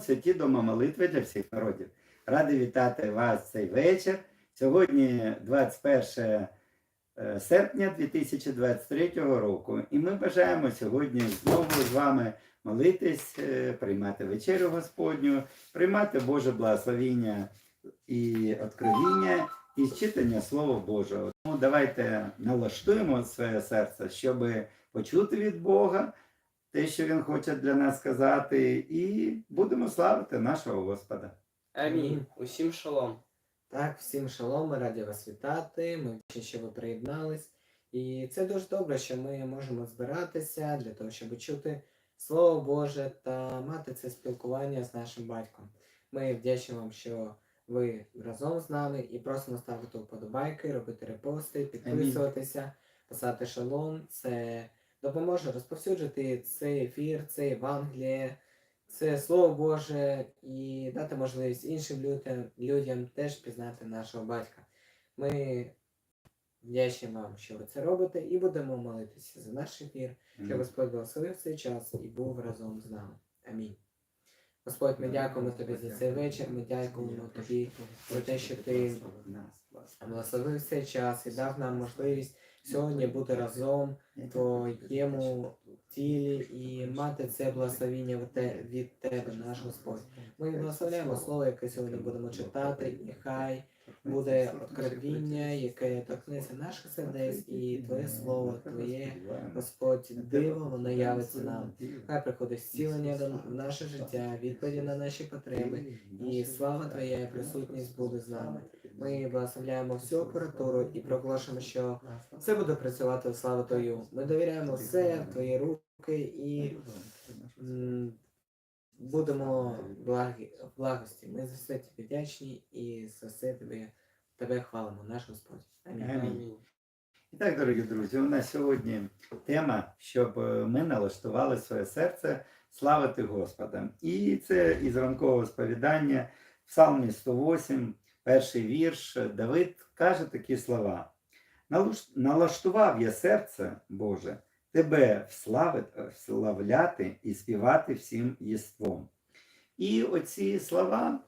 святі дома молитви для всіх народів. Радий вітати вас цей вечір. Сьогодні 21 е, серпня 2023 року. І ми бажаємо сьогодні знову з вами молитись, е, приймати вечерю Господню, приймати Боже благословіння і откровіння і читання Слова Божого. Тому давайте налаштуємо своє серце, щоб почути від Бога те, що Він хоче для нас сказати, і будемо славити нашого Господа. Амінь. Усім шалом. Так, всім шалом, ми раді вас вітати. Ми вдячні, що ви приєднались. І це дуже добре, що ми можемо збиратися для того, щоб чути Слово Боже та мати це спілкування з нашим батьком. Ми вдячні вам, що ви разом з нами і просимо ставити вподобайки, робити репости, підписуватися, писати шалом. Це допоможе розповсюджити цей ефір, це Євангеліє, це Слово Боже і дати можливість іншим людям, людям теж пізнати нашого батька. Ми вдячні вам, що ви це робите, і будемо молитися за наш ефір, щоб Господь благословив цей час і був разом з нами. Амінь. Господь, ми дякуємо тобі за цей вечір. Ми дякуємо тобі за те, що ти благословив цей час і дав нам можливість сьогодні бути разом в твоєму тілі і мати це благословіння від тебе, наш Господь. Ми благословляємо слово, яке сьогодні будемо читати, і хай буде откровіння, яке торкнеться наших сердець, і Твоє слово, Твоє Господь, диво, воно явиться нам. Хай приходить зцілення до в наше життя, відповіді на наші потреби, і слава Твоя і присутність буде з нами. Ми благословляємо всю апаратуру і проголошуємо, що все буде працювати в славу Твою. Ми довіряємо все в Твої руки і будемо благі, благості. Ми за все тобі вдячні і за все тебе, тебе хвалимо, наш Господь. Амінь. Амінь. І так, дорогі друзі, у нас сьогодні тема, щоб е, ми налаштували своє серце славити Господа. І це із ранкового сповідання Псалмі 108, перший вірш. Давид каже такі слова: Налаштував я серце, Боже, тебе вславляти і співати всім єством. І оці слова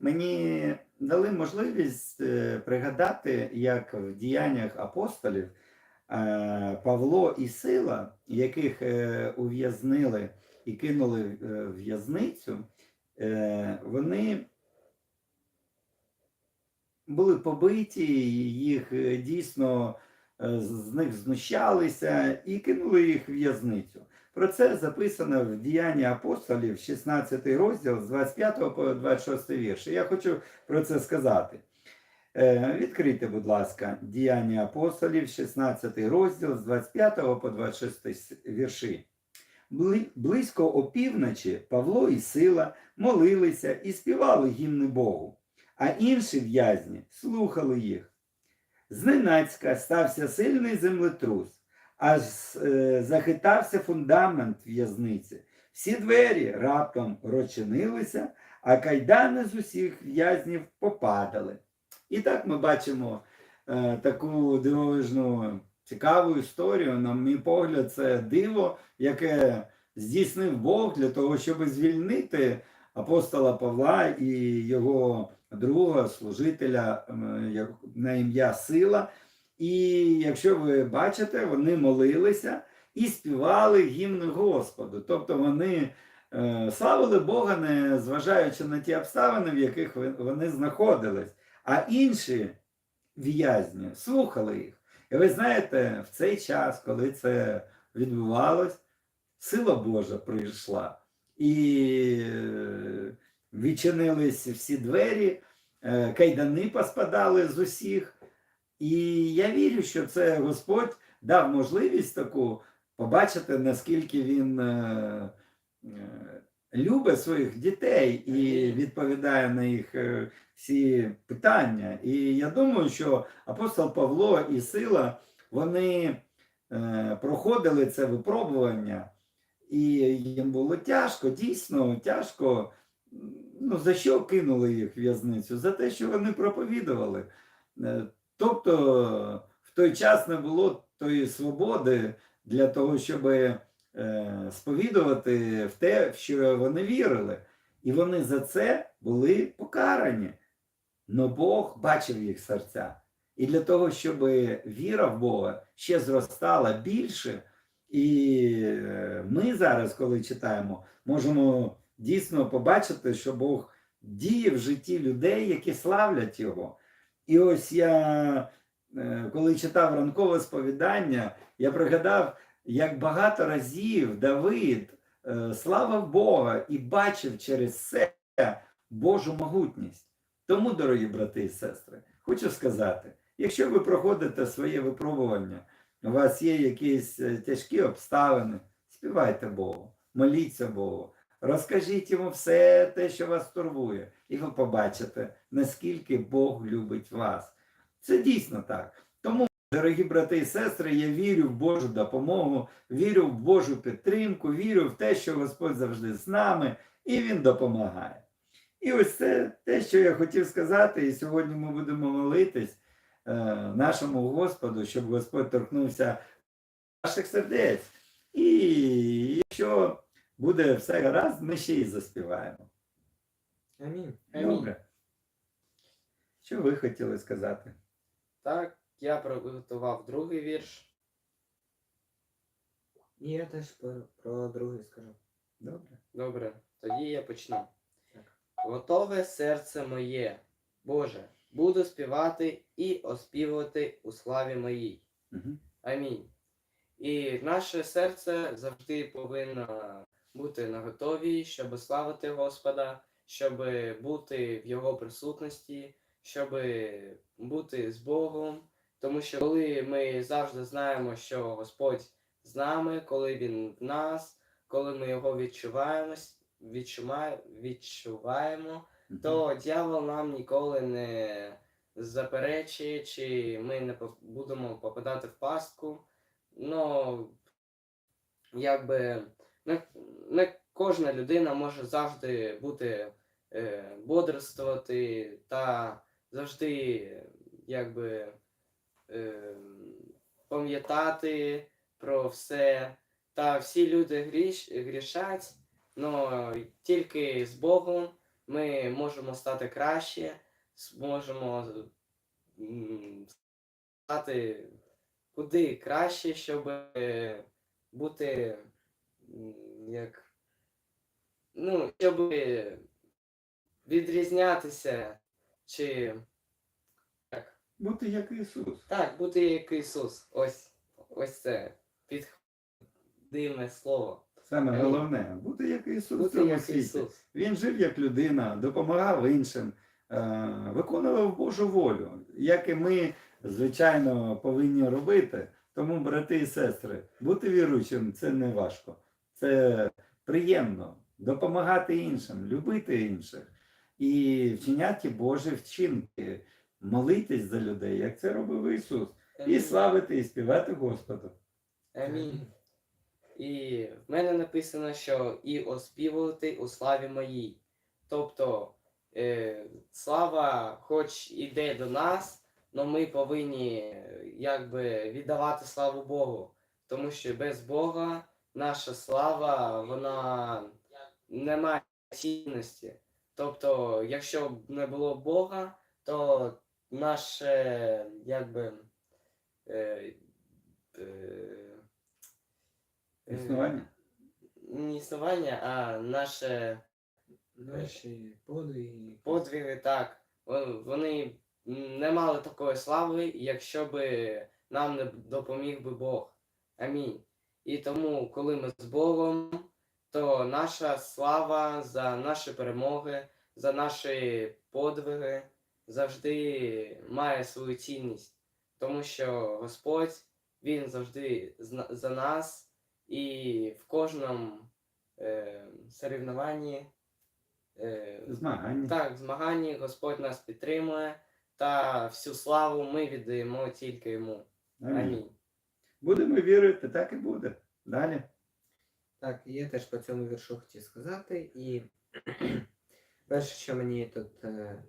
мені дали можливість е, пригадати, як в діяннях апостолів е, Павло і Сила, яких е, ув'язнили і кинули в в'язницю, вони були побиті, їх дійсно з них знущалися і кинули їх в в'язницю. Про це записано в Діянні апостолів, 16 розділ з 25 по 26 вірш. Я хочу про це сказати. Е, Відкрийте, будь ласка, Діяння апостолів, 16 розділ з 25 по 26 вірші. Близько опівночі Павло і Сила молилися і співали гімни Богу, а інші в'язні слухали їх. Зненацька стався сильний землетрус, аж е, захитався фундамент в'язниці. Всі двері раптом розчинилися, а кайдани з усіх в'язнів попадали. І так ми бачимо е, таку дивовижну цікаву історію. На мій погляд, це диво, яке здійснив Бог для того, щоб звільнити апостола Павла і його друга, служителя на ім'я Сила. І якщо ви бачите, вони молилися і співали гімн Господу. Тобто вони е, славили Бога, не зважаючи на ті обставини, в яких вони знаходились. А інші в'язні слухали їх. І ви знаєте, в цей час, коли це відбувалось, сила Божа прийшла. І е, відчинились всі двері, е, кайдани поспадали з усіх. І я вірю, що це Господь дав можливість таку побачити, наскільки він е, любить своїх дітей і відповідає на їх всі питання. І я думаю, що апостол Павло і Сила вони проходили це випробування, і їм було тяжко, дійсно тяжко. Ну, за що кинули їх в в'язницю? За те, що вони проповідували. Е, Тобто в той час не було тої свободи для того, щоб е, сповідувати в те, в що вони вірили. І вони за це були покарані. Но Бог бачив їх серця. І для того, щоб віра в Бога ще зростала більше, і е, ми зараз, коли читаємо, можемо дійсно побачити, що Бог діє в житті людей, які славлять Його. І ось я, е, коли читав ранкове сповідання, я пригадав, як багато разів Давид е, славив Бога і бачив через це Божу могутність. Тому, дорогі брати і сестри, хочу сказати, якщо ви проходите своє випробування, у вас є якісь е, тяжкі обставини, співайте Богу, моліться Богу, розкажіть йому все те, що вас турбує, і ви побачите, наскільки Бог любить вас. Це дійсно так. Тому, дорогі брати і сестри, я вірю в Божу допомогу, вірю в Божу підтримку, вірю в те, що Господь завжди з нами і Він допомагає. І ось це те, що я хотів сказати, і сьогодні ми будемо молитись нашому Господу, щоб Господь торкнувся наших сердець. І якщо буде все гаразд, ми ще й заспіваємо. Амінь. Амінь. Добре. Що ви хотіли сказати? Так, я приготував другий вірш. І я теж про, про другий скажу. Добре. Добре, тоді я почну. Так. Готове серце моє, Боже, буду співати і оспівувати у славі моїй. Угу. Амінь. І наше серце завжди повинно бути наготові, щоб славити Господа, щоб бути в Його присутності, щоб бути з Богом. Тому що коли ми завжди знаємо, що Господь з нами, коли Він в нас, коли ми його відчуваємо, відчуває- відчуваємо, то дьявол нам ніколи не заперечить, чи ми не будемо попадати в пастку. Ну, якби не, не кожна людина може завжди бути е, бодрствувати та завжди якби е, пам'ятати про все. Та всі люди гріш, грішать, але тільки з Богом ми можемо стати краще, зможемо стати куди краще, щоб е, бути як. Ну, щоб відрізнятися, чи як. Бути як Ісус. так, бути як Ісус. Ось, ось це підходиме слово. Саме головне, бути як Ісус в цьому як світі. Ісус. Він жив як людина, допомагав іншим, е, виконував Божу волю, як і ми, звичайно, повинні робити. Тому, брати і сестри, бути віруючим це не важко. Це приємно допомагати іншим, любити інших і вчиняти Божі вчинки, молитись за людей, як це робив Ісус, і славити, і співати Господу. Амінь. І в мене написано, що і оспівувати у славі моїй. Тобто е, слава, хоч іде до нас, але ми повинні е, якби віддавати славу Богу. Тому що без Бога наша слава, вона не має цінності. Тобто, якщо б не було Бога, то наше якби. Е, е, Існування. не існування, а наше Наші подвиги. подвиги, так. Вони не мали такої слави, якщо би нам не допоміг би Бог. Амінь. І тому, коли ми з Богом, то наша слава за наші перемоги, за наші подвиги завжди має свою цінність. Тому що Господь, Він завжди за нас і в кожному е, соревнованні. Е, Змагання. так, змаганні Господь нас підтримує, та всю славу ми віддаємо тільки йому. Амінь. Амінь. Будемо вірити, так і буде. Далі. Так, я теж по цьому віршу хотів сказати. І перше, що мені тут е,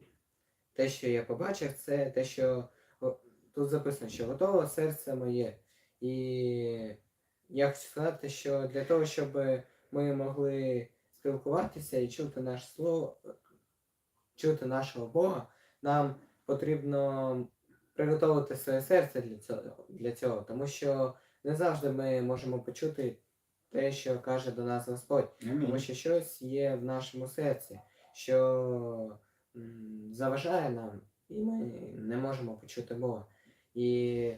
те, що я побачив, це те, що о, тут записано, що готове серце моє. І я хочу сказати, що для того, щоб ми могли спілкуватися і чути наше слово, чути нашого Бога, нам потрібно приготувати своє серце для цього, для цього, тому що не завжди ми можемо почути те, що каже до нас Господь. Тому що щось є в нашому серці, що заважає нам, і ми не можемо почути Бога. І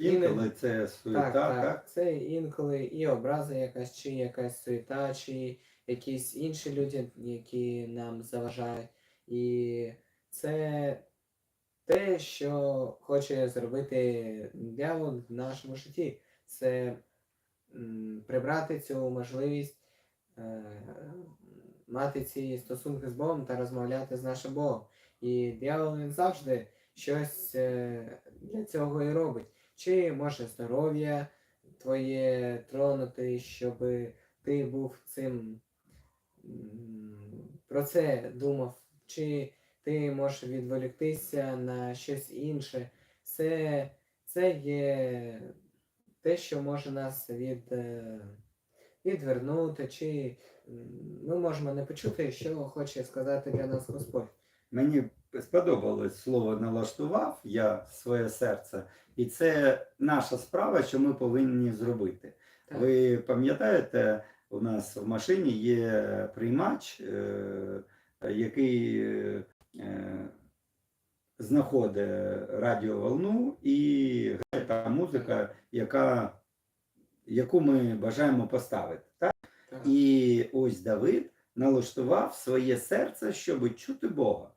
Інколи це суєта, так, так? так, це інколи і образа якась, чи якась суєта, чи якісь інші люди, які нам заважають. І це те, що хоче зробити дьявол в нашому житті. Це прибрати цю можливість е, мати ці стосунки з Богом та розмовляти з нашим Богом. І дьявол він завжди щось е, для цього і робить. Чи може здоров'я твоє тронути, щоб ти був цим про це думав, чи ти можеш відволіктися на щось інше. Це, це є те, що може нас від, е, відвернути, чи ми можемо не почути, що хоче сказати для нас Господь. Мені сподобалось слово налаштував я своє серце, і це наша справа, що ми повинні зробити. Так. Ви пам'ятаєте, у нас в машині є приймач, е, який е, знаходить радіоволну і грає та музика, яка, яку ми бажаємо поставити. Так? Так. І ось Давид налаштував своє серце, щоб чути Бога.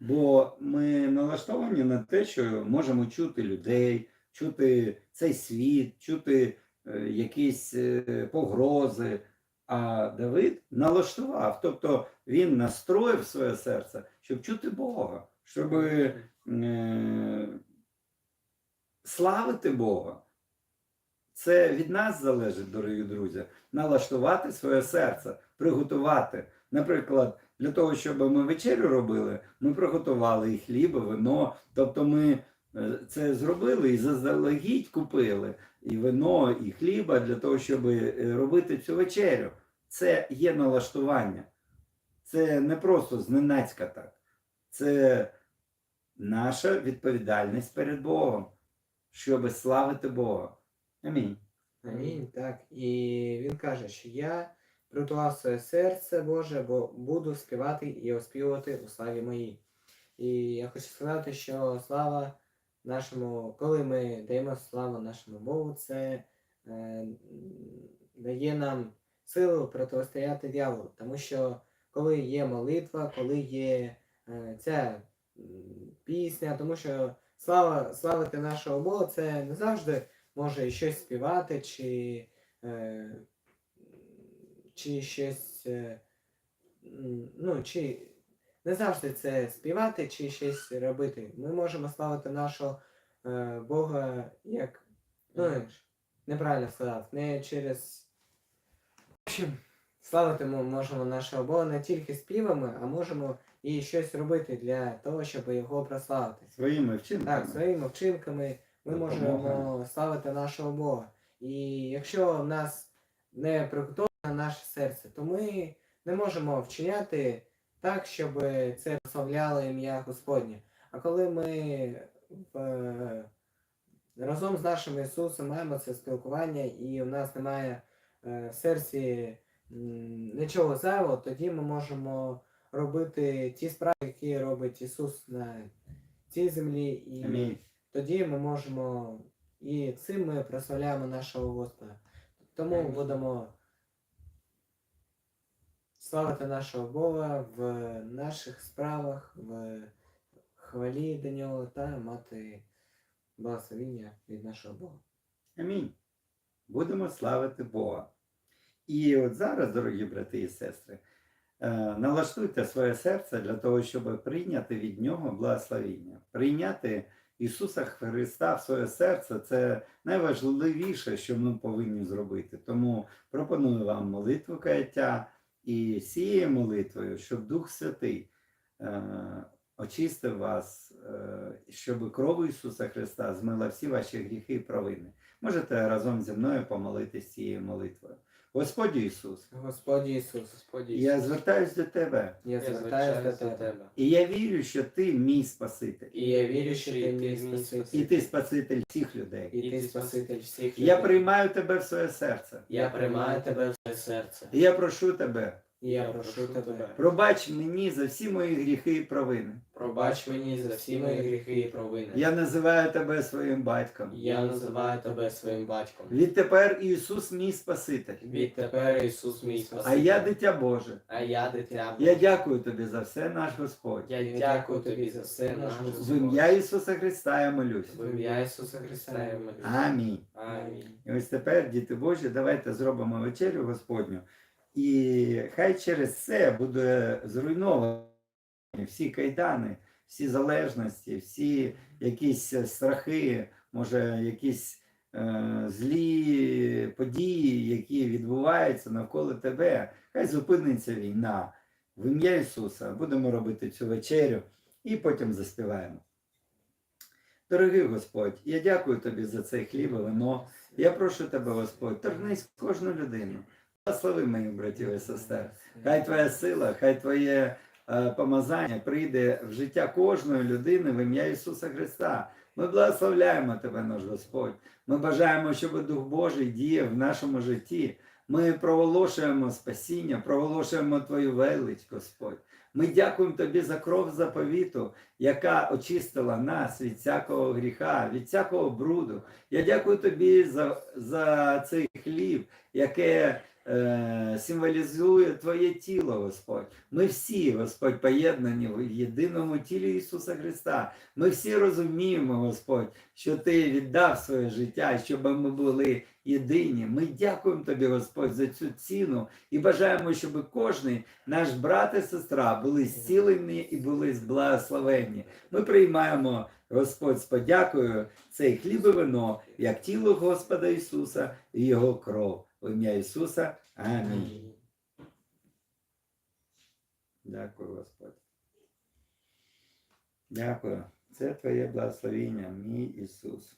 Бо ми налаштовані на те, що можемо чути людей, чути цей світ, чути е, якісь е, погрози. А Давид налаштував, тобто він настроїв своє серце, щоб чути Бога, щоб е, славити Бога. Це від нас залежить, дорогі друзі, налаштувати своє серце, приготувати. Наприклад, для того, щоб ми вечерю робили, ми приготували і хліб, і вино. Тобто ми е, це зробили і заздалегідь купили і вино, і хліба для того, щоб е, робити цю вечерю. Це є налаштування. Це не просто зненацька так. Це наша відповідальність перед Богом, щоб славити Бога. Амінь. Амінь, так. І він каже, що я приготував своє серце Боже, бо буду співати і оспівувати у славі моїй. І я хочу сказати, що слава нашому, коли ми даємо славу нашому Богу, це е, дає нам силу протистояти дьяволу. Тому що коли є молитва, коли є е, ця пісня, тому що слава, славити нашого Бога це не завжди може щось співати, чи, е, чи щось. Е, ну, чи не завжди це співати, чи щось робити. Ми можемо славити нашого е, Бога як. Ну, неправильно сказав, не через. В общем, славити ми можемо нашого Бога не тільки співами, а можемо і щось робити для того, щоб його прославити. Своїми вчинками. Так, своїми вчинками ми Допомога. можемо славити нашого Бога. І якщо в нас не приготовлене наше серце, то ми не можемо вчиняти так, щоб це прославляло ім'я Господнє. А коли ми в, разом з нашим Ісусом маємо це спілкування, і в нас немає е, в серці нічого зайвого, тоді ми можемо робити ті справи, які робить Ісус на цій землі. І Амінь. тоді ми можемо і цим ми прославляємо нашого Господа. Тому Амінь. будемо славити нашого Бога в наших справах, в хвалі до нього та мати благословіння від нашого Бога. Амінь. Будемо славити Бога. І от зараз, дорогі брати і сестри, е, налаштуйте своє серце для того, щоб прийняти від Нього благословіння. Прийняти Ісуса Христа в своє серце це найважливіше, що ми повинні зробити. Тому пропоную вам молитву каяття і цією молитвою, щоб Дух Святий е, очистив вас, е, щоб кров Ісуса Христа змила всі ваші гріхи і провини. Можете разом зі мною помолитись цією молитвою. Господь Ісус, Господь Ісус, Господі, я звертаюсь до Тебе. я звертаюся до Тебе. І я вірю, що ти мій Спаситель. І я вірю, що ти ти мій Спаситель. І ти Спаситель всіх людей. І ти Спаситель всіх Я приймаю тебе в своє серце. Я приймаю тебе в своє серце. І я прошу тебе, І я прошу тебе. пробач мені за всі мої гріхи і провини. Пробач мені за всі мої гріхи і провини. Я називаю тебе своїм батьком. Я називаю тебе своїм батьком. Відтепер Ісус мій Спаситель. Відтепер Ісус мій Спаситель. А я дитя Боже. А я дитя. Я дякую тобі за все, наш Господь. Я дякую тобі за все, наш В ім'я Ісуса Христа я молюсь. В ім'я Ісуса Христа я молюсь. Амінь. Амінь. І ось тепер, діти Божі, давайте зробимо вечерю Господню. І хай через це буде зруйновані всі кайдани, всі залежності, всі якісь е, страхи, може, якісь е, злі події, які відбуваються навколо тебе. Хай зупиниться війна. В ім'я Ісуса будемо робити цю вечерю і потім заспіваємо. Дорогий Господь, я дякую тобі за цей хліб і вино. Я прошу тебе, Господь, торгнись кожну людину. Благослови моїх братів і сестер. Хай твоя сила, хай твоє е, помазання прийде в життя кожної людини в ім'я Ісуса Христа. Ми благословляємо тебе, наш Господь. Ми бажаємо, щоб Дух Божий діяв в нашому житті. Ми проголошуємо спасіння, проголошуємо Твою велич, Господь. Ми дякуємо Тобі за кров заповіту, яка очистила нас від всякого гріха, від всякого бруду. Я дякую Тобі за, за цей хліб, яке символізує Твоє тіло, Господь. Ми всі, Господь, поєднані в єдиному тілі Ісуса Христа. Ми всі розуміємо, Господь, що Ти віддав своє життя, щоб ми були єдині. Ми дякуємо Тобі, Господь, за цю ціну і бажаємо, щоб кожний наш брат і сестра були зцілені і були благословенні. Ми приймаємо, Господь, з подякою цей хліб і вино, як тіло Господа Ісуса і Його кров. В ім'я Ісуса. Амінь. Дякую, Господь. Дякую. Це Твоє благословіння, мій Ісус.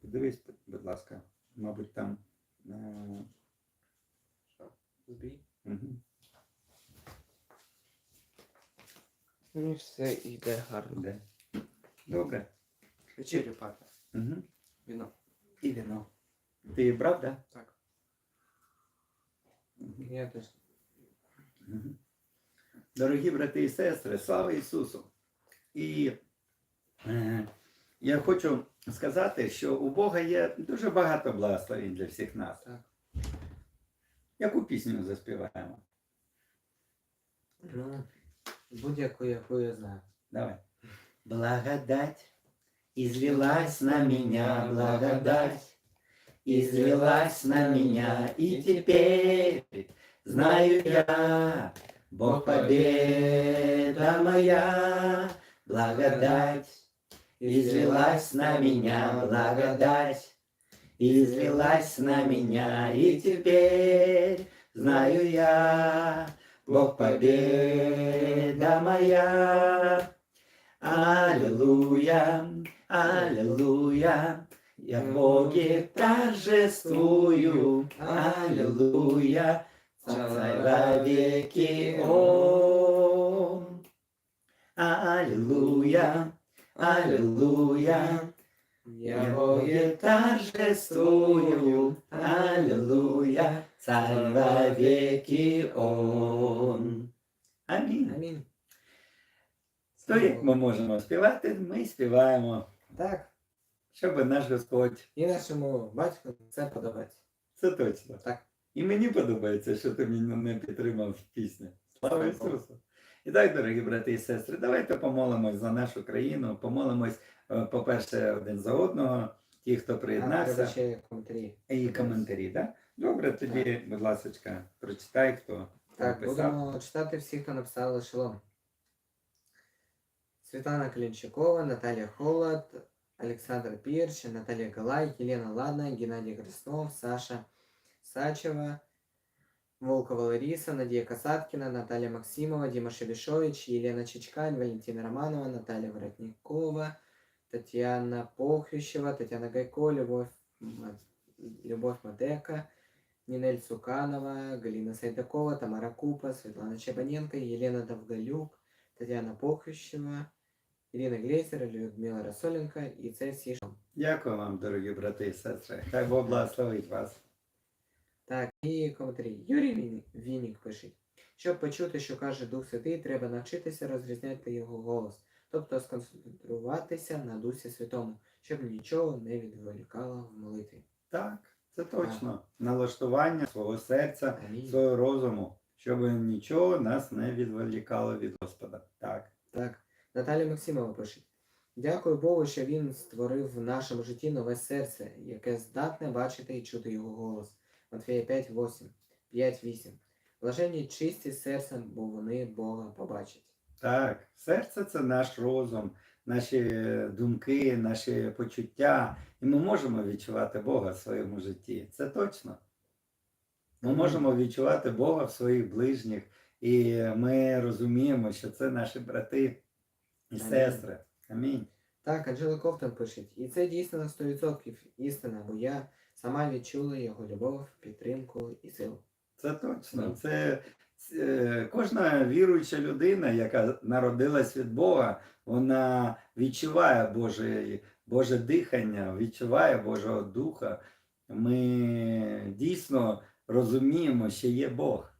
Подивись, будь ласка, мабуть, там. Е, Збій. угу. Ну і все йде гарно. Де? Добре. Вечерю папа. Угу. Віно. І віно. Ти брав, да? Так. Мгм. Я теж. Мгм. Дорогі брати і сестри, слава Ісусу! І е, я хочу сказати, що у Бога є дуже багато благословень для всіх нас. Так. Яку пісню заспіваємо? Ну, будь-яку, яку я знаю. Давай. Благодать. Излилась на меня, благодать. Излилась на меня, и теперь знаю я, Бог победа моя, благодать. Излилась на меня, благодать. Излилась на меня, и теперь знаю я, Бог победа моя. Аллилуйя, аллилуйя, я в Боге торжествую, аллилуйя, Царь во веки Он. Аллилуйя, аллилуйя, я в Боге торжествую, аллилуйя, Царь веки Он. Амінь. Амінь. То, як ми можемо співати, ми співаємо, Так, щоб наш Господь. і нашому батьку це подобається. Це точно. Так. І мені подобається, що ти мене не підтримав в пісні. Слава Ісусу! І так, дорогі брати і сестри, давайте помолимось за нашу країну, помолимось, е, по-перше, один за одного, ті, хто приєднався, ще коментарі. і коментарі. Да? Добре, тоді, будь ласка, прочитай, хто Так, написав. будемо читати всіх, хто написали шалом. Світлана Клінчакова, Наталія Холод, Олександр Пірч, Наталія Галай, Єлена Ладна, Геннадій Краснов, Саша Сачева, Волкова Лариса, Надія Касаткіна, Наталія Максимова, Діма Шебішович, Єлена Чичкань, Валентина Романова, Наталія Воротнікова, Тетяна Похрищева, Тетяна Гайко, Любовь, Ма- Любовь Мадека, Нинель Цуканова, Галина Сайдакова, Тамара Купа, Светлана Чебаненко, Елена Довголюк, Тетяна Похрищева, Ірина Глейзер, Людмила Расоленко і це всі. Дякую вам, дорогі брати і сестри. Хай Бог благословить вас. Так, і коментарі. Юрій Він- Вінік пише. Щоб почути, що каже Дух Святий, треба навчитися розрізняти його голос, тобто сконцентруватися на Дусі Святому, щоб нічого не відволікало в молитві. Так, це точно. Налаштування свого серця, Амінь. свого розуму, щоб нічого нас не відволікало від Господа. Так. Так, Наталя Максимова пише. Дякую Богу, що він створив в нашому житті нове серце, яке здатне бачити і чути його голос. Матфея 5.8. 5.8. Блаженні чисті серцем, бо вони Бога побачать. Так, серце це наш розум, наші думки, наші почуття. І ми можемо відчувати Бога в своєму житті. Це точно. Ми можемо відчувати Бога в своїх ближніх, і ми розуміємо, що це наші брати і Амінь. сестри. Амінь. Так, Анжела Ковтон пише. І це дійсно на 100% істина, бо я сама відчула його любов, підтримку і силу. Це точно. Це, це кожна віруюча людина, яка народилась від Бога, вона відчуває Боже, Боже дихання, відчуває Божого Духа. Ми дійсно розуміємо, що є Бог.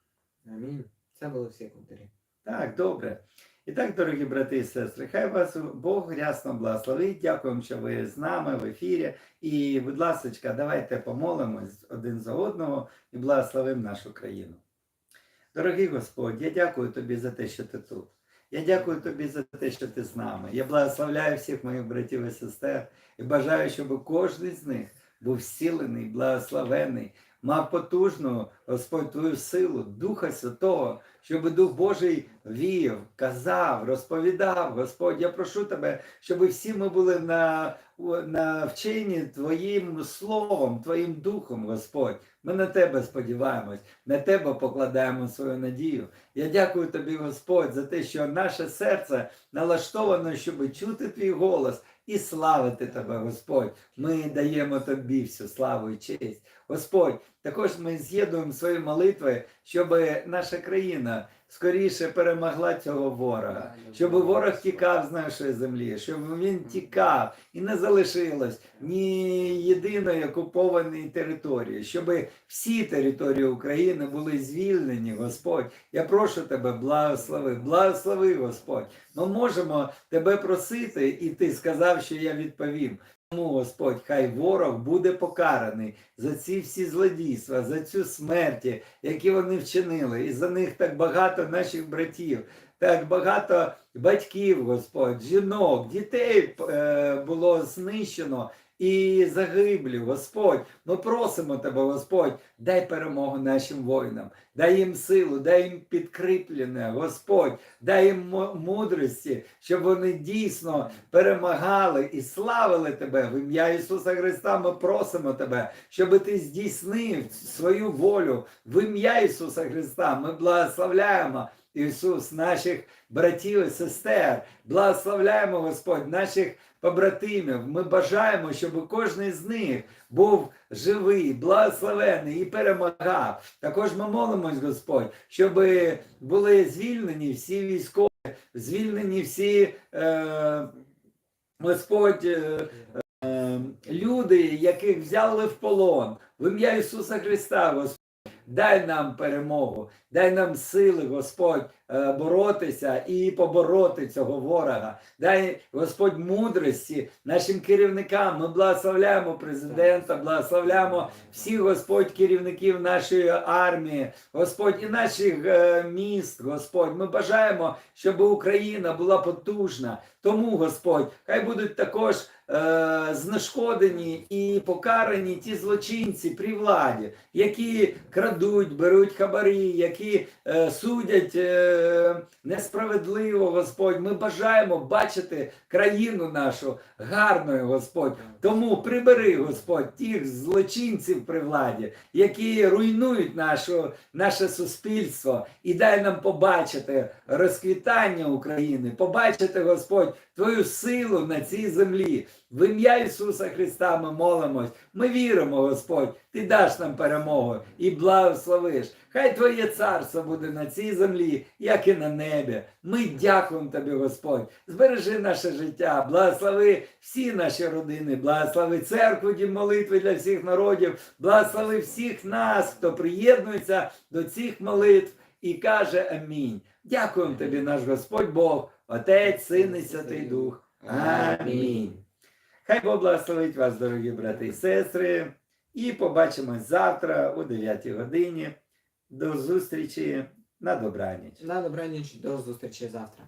Амінь. Це були всі коментарі. Так, добре. І так, дорогі брати і сестри, хай вас Бог рясно благословить. Дякуємо, що ви з нами в ефірі. І, будь ласка, давайте помолимось один за одного і благословимо нашу країну. Дорогий Господь, я дякую тобі за те, що ти тут. Я дякую тобі за те, що ти з нами. Я благословляю всіх моїх братів і сестер і бажаю, щоб кожен з них був зцілений, благословений, мав потужну, Господь, твою силу, Духа Святого, щоб Дух Божий вів, казав, розповідав. Господь, я прошу тебе, щоб всі ми були на, навчені Твоїм Словом, Твоїм Духом, Господь. Ми на Тебе сподіваємось, на Тебе покладаємо свою надію. Я дякую тобі, Господь, за те, що наше серце налаштовано, щоб чути твій голос і славити тебе, Господь. Ми даємо тобі всю славу і честь. Господь, також ми з'єднуємо свої молитви, щоб наша країна скоріше перемогла цього ворога, щоб ворог тікав з нашої землі, щоб він тікав і не залишилось ні єдиної окупованої території, щоб всі території України були звільнені, Господь. Я прошу тебе, благослови, благослови, Господь. Ми можемо тебе просити, і ти сказав, що я відповім. Тому, Господь, хай ворог буде покараний за ці всі злодійства, за цю смерті, які вони вчинили. І за них так багато наших братів, так багато батьків, Господь, жінок, дітей е, було знищено і загиблі, Господь. Ми просимо тебе, Господь, дай перемогу нашим воїнам, дай їм силу, дай їм підкріплення, Господь, дай їм мудрості, щоб вони дійсно перемагали і славили тебе в ім'я Ісуса Христа. Ми просимо тебе, щоб ти здійснив свою волю в ім'я Ісуса Христа. Ми благословляємо. Ісус, наших братів і сестер, благословляємо Господь, наших побратимів. Ми бажаємо, щоб кожен з них був живий, благословений і перемагав. Також ми молимось, Господь, щоб були звільнені всі військові, звільнені всі, е, Господь, е, е, люди, яких взяли в полон. В ім'я Ісуса Христа, Господь. Дай нам перемогу, дай нам сили, Господь, е, боротися і побороти цього ворога. Дай Господь мудрості нашим керівникам. Ми благословляємо президента, благословляємо всіх Господь керівників нашої армії, Господь і наших е, міст, Господь. Ми бажаємо, щоб Україна була потужна. Тому, Господь, хай будуть також знешкодені і покарані ті злочинці при владі, які крадуть, беруть хабарі, які е, судять е, несправедливо, Господь. Ми бажаємо бачити країну нашу гарною, Господь. Тому прибери, Господь, тих злочинців при владі, які руйнують нашу, наше суспільство, і дай нам побачити розквітання України, побачити, Господь, Твою силу на цій землі. В ім'я Ісуса Христа ми молимось. Ми віримо, Господь, Ти даш нам перемогу і благословиш. Хай Твоє царство буде на цій землі, як і на небі. Ми дякуємо Тобі, Господь. Збережи наше життя, благослови всі наші родини, благослови церкву, дім молитви для всіх народів, благослови всіх нас, хто приєднується до цих молитв і каже Амінь. Дякуємо Тобі, наш Господь Бог, Отець, Син і Святий Дух. Амінь. Хай Бог благословить вас, дорогі брати і сестри. І побачимось завтра о 9 годині. До зустрічі на добраніч. На добраніч, до зустрічі завтра.